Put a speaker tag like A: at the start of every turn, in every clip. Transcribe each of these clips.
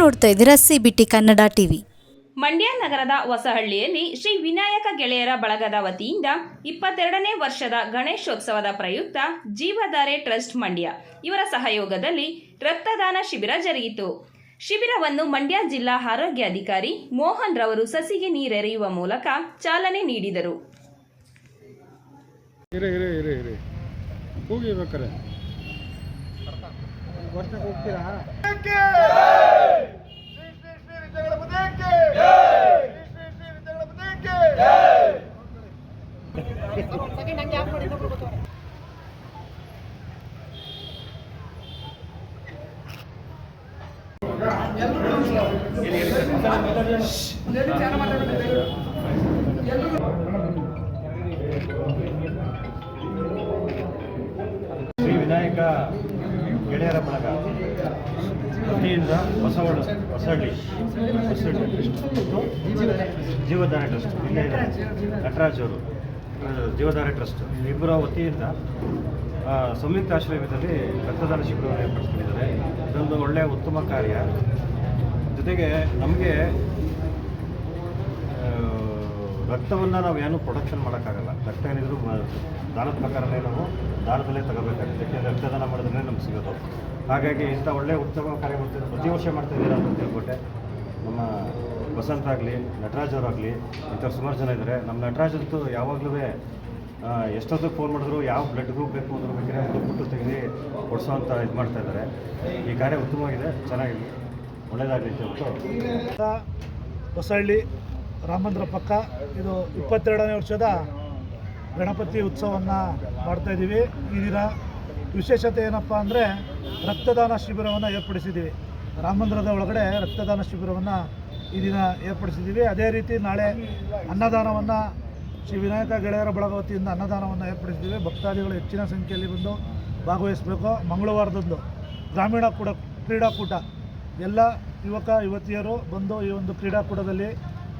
A: ನೋಡ್ತಾ ಇದ್ದೀರಾ C B T Kannada TV
B: Mandya ನಗರದ ಹೊಸಹಳ್ಳಿಯಲ್ಲಿ ಶ್ರೀ ವಿನಾಯಕ ಗೆಳೆಯರ ಬಳಗದ ವತಿಯಿಂದ ಇಪ್ಪತ್ತೆರಡನೇ ವರ್ಷದ ಗಣೇಶೋತ್ಸವದ ಪ್ರಯುಕ್ತ ಜೀವಧಾರೆ ಟ್ರಸ್ಟ್ ಮಂಡ್ಯ ಇವರ ಸಹಯೋಗದಲ್ಲಿ ರಕ್ತದಾನ ಶಿಬಿರ ಜರುಗಿತು. ಶಿಬಿರವನ್ನು ಮಂಡ್ಯ ಜಿಲ್ಲಾ ಆರೋಗ್ಯಾಧಿಕಾರಿ ಮೋಹನ್ ರವರು ಸಸಿಗೆ ನೀರೆರೆಯುವ ಮೂಲಕ ಚಾಲನೆ ನೀಡಿದರು.
C: ಹೋಗಿ ಬೇಕಾರೆ.
D: ಶ್ರೀ ವಿನಾಯಕ ಗೆಳೆಯರ ಬಳಗ. ವತಿಯಿಂದ ಹೊಸಹಳ್ಳಿ ಟ್ರಸ್ಟ್ ಮತ್ತು ಜೀವಧಾರೆ ಟ್ರಸ್ಟ್ ಇಲ್ಲೇ ನಟರಾಜ್ ಅವರು. ಜೀವಧಾರೆ ಟ್ರಸ್ಟ್, ಇಬ್ಬರ ವತಿಯಿಂದ ಸಂಯುಕ್ತ ಆಶ್ರಯದಲ್ಲಿ ರಕ್ತದಾನ ಶಿಬಿರವನ್ನು ಏರ್ಪಡಿಸ್ಕೊಂಡಿದ್ದಾರೆ ಇದೊಂದು ಒಳ್ಳೆಯ ಉತ್ತಮ ಕಾರ್ಯ. ಜೊತೆಗೆ ನಮಗೆ ರಕ್ತವನ್ನು ನಾವು ಏನು ಪ್ರೊಡಕ್ಷನ್ ಮಾಡೋಕ್ಕಾಗಲ್ಲ. ರಕ್ತ ಏನಿದ್ರು ದಾನದ ಪ್ರಕಾರನೇ ನಾವು ದಾನದಲ್ಲೇ ತಗೋಬೇಕಾಗುತ್ತೆ. ಯಾಕೆಂದರೆ ರಕ್ತದಾನ ಮಾಡಿದ್ರೆ ನಮ್ಗೆ ಸಿಗೋದು. ಹಾಗಾಗಿ ಇಂಥ ಒಳ್ಳೆಯ ಉತ್ತಮ ಕಾರ್ಯ ಮಾಡ್ತಿದ್ದಾರೆ ಪ್ರತಿ ವರ್ಷ ಮಾಡ್ತಾ ಇದ್ದೀರಾ ಅಂತ ತಿಳ್ಕೊಟ್ಟೆ. ನಮ್ಮ ವಸಂತ ಆಗಲಿ, ನಟರಾಜ್ ಅವರಾಗಲಿ, ಇಂಥವ್ರು ಸುಮಾರು ಜನ ಇದ್ದಾರೆ ನಮ್ಮ ನಟರಾಜ್ ಅಂತೂ ಯಾವಾಗಲೂ ಎಷ್ಟೊತ್ತಿಗೆ ಫೋನ್ ಮಾಡಿದ್ರು, ಯಾವ ಬ್ಲಡ್ ಗ್ರೂಪ್ ಬೇಕು ಅಂದ್ರೂ ಬೇಕಾದ್ರೆ ಬಿಟ್ಟು ತೆಗೆದು ಕೊಡಿಸೋ ಅಂತ ಇದು ಮಾಡ್ತಾ ಇದ್ದಾರೆ ಈ ಕಾರ್ಯ ಉತ್ತಮವಾಗಿದೆ, ಚೆನ್ನಾಗಿದೆ. ಒಳ್ಳೆಯದಾಗಲಿ ಅಂತ
E: ಹೊಸಹಳ್ಳಿ, ರಾಮಂದ್ರ ಪಕ್ಕ. ಇದು ಇಪ್ಪತ್ತೆರಡನೇ ವರ್ಷದ ಗಣಪತಿ ಉತ್ಸವವನ್ನು ಮಾಡ್ತಾಯಿದ್ದೀವಿ ಈ ದಿನ ವಿಶೇಷತೆ ಏನಪ್ಪ ಅಂದರೆ ರಕ್ತದಾನ ಶಿಬಿರವನ್ನು ಏರ್ಪಡಿಸಿದ್ದೀವಿ ರಾಮಂದ್ರದ ಒಳಗಡೆ ರಕ್ತದಾನ ಶಿಬಿರವನ್ನು ಈ ದಿನ ಏರ್ಪಡಿಸಿದ್ದೀವಿ. ಅದೇ ರೀತಿ ನಾಳೆ ಅನ್ನದಾನವನ್ನು ಶ್ರೀ ವಿನಾಯಕ ಗೆಳೆಯರ ಬಳಗ ವತಿಯಿಂದ ಅನ್ನದಾನವನ್ನು ಏರ್ಪಡಿಸಿದ್ದೀವಿ. ಭಕ್ತಾದಿಗಳು ಹೆಚ್ಚಿನ ಸಂಖ್ಯೆಯಲ್ಲಿ ಬಂದು ಭಾಗವಹಿಸಬೇಕು. ಮಂಗಳವಾರದಂದು ಗ್ರಾಮೀಣ ಕೂಡ ಕ್ರೀಡಾಕೂಟ. ಎಲ್ಲ ಯುವಕ, ಯುವತಿಯರು ಬಂದು ಈ ಒಂದು ಕ್ರೀಡಾಕೂಟದಲ್ಲಿ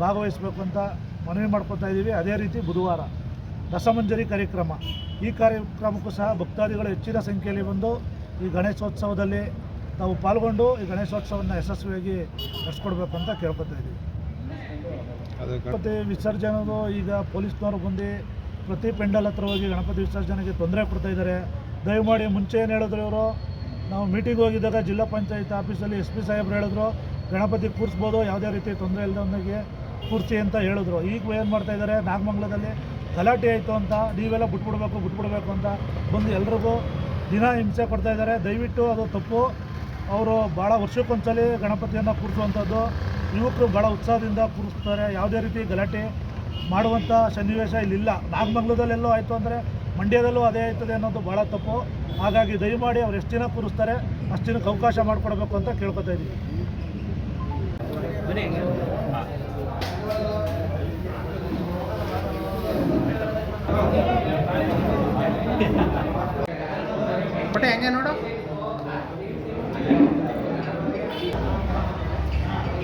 E: ಭಾಗವಹಿಸಬೇಕು ಅಂತ ಮನವಿ ಮಾಡ್ಕೊತಾ ಇದ್ದೀವಿ. ಅದೇ ರೀತಿ ಬುಧವಾರ ರಸಮಂಜರಿ ಕಾರ್ಯಕ್ರಮ. ಈ ಕಾರ್ಯಕ್ರಮಕ್ಕೂ ಸಹ ಭಕ್ತಾದಿಗಳು ಹೆಚ್ಚಿನ ಸಂಖ್ಯೆಯಲ್ಲಿ ಬಂದು ಈ ಗಣೇಶೋತ್ಸವದಲ್ಲಿ ತಾವು ಪಾಲ್ಗೊಂಡು ಈ ಗಣೇಶೋತ್ಸವವನ್ನು ಯಶಸ್ವಿಯಾಗಿ ನಡೆಸ್ಕೊಡ್ಬೇಕು ಅಂತ ಕೇಳ್ಕೊತಾ ಇದ್ದೀವಿ ಗಣಪತಿ ವಿಸರ್ಜನೆದು ಈಗ ಪೊಲೀಸ್ನವರು ಬಂದು ಪ್ರತಿ ಪೆಂಡಲ್ ಹತ್ರ ಹೋಗಿ ಗಣಪತಿ ವಿಸರ್ಜನೆಗೆ ತೊಂದರೆ ಕೊಡ್ತಾ ಇದ್ದಾರೆ. ದಯಮಾಡಿ ಮುಂಚೆ ಏನು ಹೇಳಿದ್ರು ಇವರು? ನಾವು ಮೀಟಿಂಗ್ ಹೋಗಿದ್ದಾಗ ಜಿಲ್ಲಾ ಪಂಚಾಯತ್ ಆಫೀಸಲ್ಲಿ ಎಸ್ ಪಿ ಸಾಹೇಬ್ರು ಹೇಳಿದ್ರು ಗಣಪತಿ ಕೂರಿಸ್ಬೋದು ಯಾವುದೇ ರೀತಿ ತೊಂದರೆ ಇಲ್ಲದವನಿಗೆ ಕೂರಿಸಿ ಅಂತ ಹೇಳಿದ್ರು. ಈಗ ಏನು ಮಾಡ್ತಾ ಇದ್ದಾರೆ? ನಾಗಮಂಗಲದಲ್ಲಿ ಗಲಾಟೆ ಆಯಿತು ಅಂತ ನೀವೆಲ್ಲ ಬಿಟ್ಬಿಡ್ಬೇಕು ಬಿಟ್ಬಿಡ್ಬೇಕು ಅಂತ ಬಂದು ಎಲ್ರಿಗೂ ದಿನ ಹಿಂಸೆ ಕೊಡ್ತಾ ಇದ್ದಾರೆ. ದಯವಿಟ್ಟು ಅದು ತಪ್ಪು. ಅವರು ಭಾಳ ವರ್ಷಕ್ಕೊಂದ್ಸಲ ಗಣಪತಿಯನ್ನು ಕೂರಿಸುವಂಥದ್ದು. ಯುವಕರು ಭಾಳ ಉತ್ಸಾಹದಿಂದ ಕೂರಿಸ್ತಾರೆ. ಯಾವುದೇ ರೀತಿ ಗಲಾಟೆ ಮಾಡುವಂಥ ಸನ್ನಿವೇಶ ಇಲ್ಲಿಲ್ಲ. ನಾಗಮಂಗ್ಲದಲ್ಲೆಲ್ಲೋ ಆಯಿತು ಅಂದರೆ ಮಂಡ್ಯದಲ್ಲೂ ಅದೇ ಆಯ್ತದೆ ಅನ್ನೋದು ಭಾಳ ತಪ್ಪು. ಹಾಗಾಗಿ ದಯಮಾಡಿ ಅವ್ರು ಎಷ್ಟು ದಿನ ಕೂರಿಸ್ತಾರೆ, ಅಷ್ಟು ದಿನಕ್ಕೆ ಅವಕಾಶ ಮಾಡಿಕೊಡ್ಬೇಕು ಅಂತ ಕೇಳ್ಕೊತಾ ಇದ್ದೀವಿ
C: ಹೆಂಗೆ ನೋಡು?